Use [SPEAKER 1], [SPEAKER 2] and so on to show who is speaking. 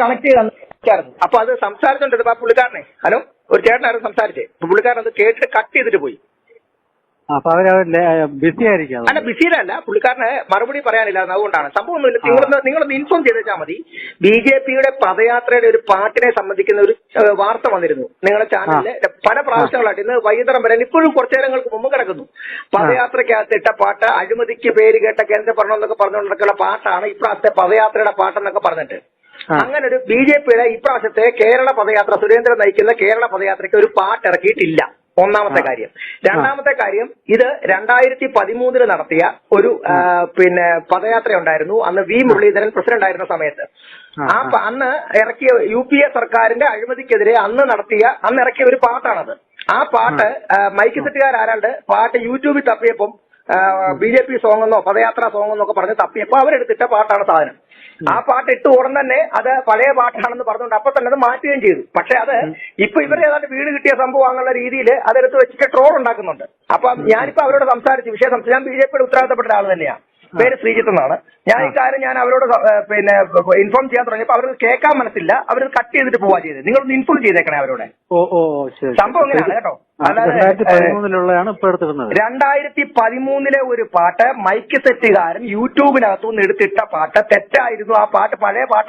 [SPEAKER 1] Connect ചെയ്തായിരുന്നു അപ്പൊ അത് സംസാരിച്ചോണ്ടത് ആ പുള്ളിക്കാരനെ ഹലോ ഒരു ചേട്ടനായിരുന്നു സംസാരിച്ചേ. പുള്ളിക്കാരൻ അത് കേട്ടിട്ട് കട്ട് ചെയ്തിട്ട് പോയി.
[SPEAKER 2] അപ്പൊ ബിസി ആയിരിക്കും
[SPEAKER 1] അല്ല ബിസിയിലല്ല പുള്ളിക്കാരന് മറുപടി പറയാനില്ല അതുകൊണ്ടാണ്. സംഭവം ഒന്നുമില്ല. നിങ്ങളൊന്ന് നിങ്ങളൊന്ന് ഇൻഫോം ചെയ്ത് വെച്ചാൽ മതി. ബി ജെ പിയുടെ പദയാത്രയുടെ ഒരു പാട്ടിനെ സംബന്ധിക്കുന്ന ഒരു വാർത്ത വന്നിരുന്നു. നിങ്ങളുടെ ചാനലിൽ പല പ്രാവശ്യങ്ങളായിട്ട് ഇന്ന് വൈകുന്നേരം വരെ ഇപ്പോഴും കുറച്ചു നേരങ്ങൾക്ക് മുമ്പ് കിടക്കുന്നു. പദയാത്രയ്ക്കകത്ത് ഇട്ട പാട്ട് അഴിമതിക്ക് പേര് കേട്ട കേന്ദ്ര ഭരണം എന്നൊക്കെ പറഞ്ഞുകൊണ്ടൊക്കെയുള്ള പാട്ടാണ് ഇപ്പോഴത്തെ പദയാത്രയുടെ പാട്ടെന്നൊക്കെ പറഞ്ഞിട്ട്. അങ്ങനെ ഒരു ബി ജെ പിയുടെ ഇപ്രാവശ്യത്തെ കേരള പദയാത്ര സുരേന്ദ്രൻ നയിക്കുന്ന കേരള പദയാത്രയ്ക്ക് ഒരു പാട്ട് ഇറക്കിയിട്ടില്ല ഒന്നാമത്തെ കാര്യം. രണ്ടാമത്തെ കാര്യം ഇത് രണ്ടായിരത്തി പതിമൂന്നിൽ നടത്തിയ ഒരു പിന്നെ പദയാത്ര ഉണ്ടായിരുന്നു അന്ന് വി മുരളീധരൻ പ്രസിഡന്റ് ആയിരുന്ന സമയത്ത്. ആ അന്ന് ഇറക്കിയ യു പി എ സർക്കാരിന്റെ അഴിമതിക്കെതിരെ അന്ന് നടത്തിയ അന്ന് ഇറക്കിയ ഒരു പാട്ടാണത്. ആ പാട്ട് മൈക്ക് സെറ്റുകാരാരാണ്ട് പാട്ട് യൂട്യൂബിൽ തപ്പിയപ്പം ബി ജെ പി സോങ് എന്നോ പദയാത്ര സോങ് എന്നൊക്കെ പറഞ്ഞ് തപ്പിയപ്പോ അവരെടുത്തിട്ട പാട്ടാണ് സാധനം. ആ പാട്ട് ഇട്ട് ഉടൻ തന്നെ അത് പഴയ പാട്ടാണെന്ന് പറഞ്ഞുകൊണ്ട് അപ്പൊ തന്നെ അത് മാറ്റുകയും ചെയ്തു. പക്ഷെ അത് ഇപ്പൊ ഇവരെ ഏതാണ്ട് വീട് കിട്ടിയ സംഭവം എന്നുള്ള രീതിയിൽ അതെടുത്ത് വെച്ചിട്ട് ട്രോൾ ഉണ്ടാക്കുന്നുണ്ട് അപ്പൊ ഞാനിപ്പോ അവരോട് സംസാരിച്ചു. വിഷയം സംസാരിച്ചു. ഞാൻ ബി ജെ പിയുടെ ഉത്തരവാദിത്തപ്പെട്ട ആൾ തന്നെയാണ് പേര് ശ്രീജിത്ത് എന്നാണ് ഞാൻ ഈ കാര്യം ഞാൻ അവരോട് പിന്നെ ഇൻഫോം ചെയ്യാൻ തുടങ്ങിയപ്പോൾ അവർക്ക് കേൾക്കാൻ മനസ്സില്ല. അവർ കട്ട് ചെയ്തിട്ട് പോവാ ചെയ്തത് നിങ്ങളൊന്ന് ഇൻഫോം ചെയ്തേക്കണേ അവരോട്.
[SPEAKER 2] ഓ ഓ
[SPEAKER 1] സംഭവം എങ്ങനെയാണ് കേട്ടോ. രണ്ടായിരത്തി പതിമൂന്നിലെ ഒരു പാട്ട് മൈക്ക് സെറ്റുകാരൻ യൂട്യൂബിനകത്തുനിന്ന് എടുത്തിട്ട പാട്ട് തെറ്റായിരുന്നു. ആ പാട്ട് പഴയ പാട്ട്.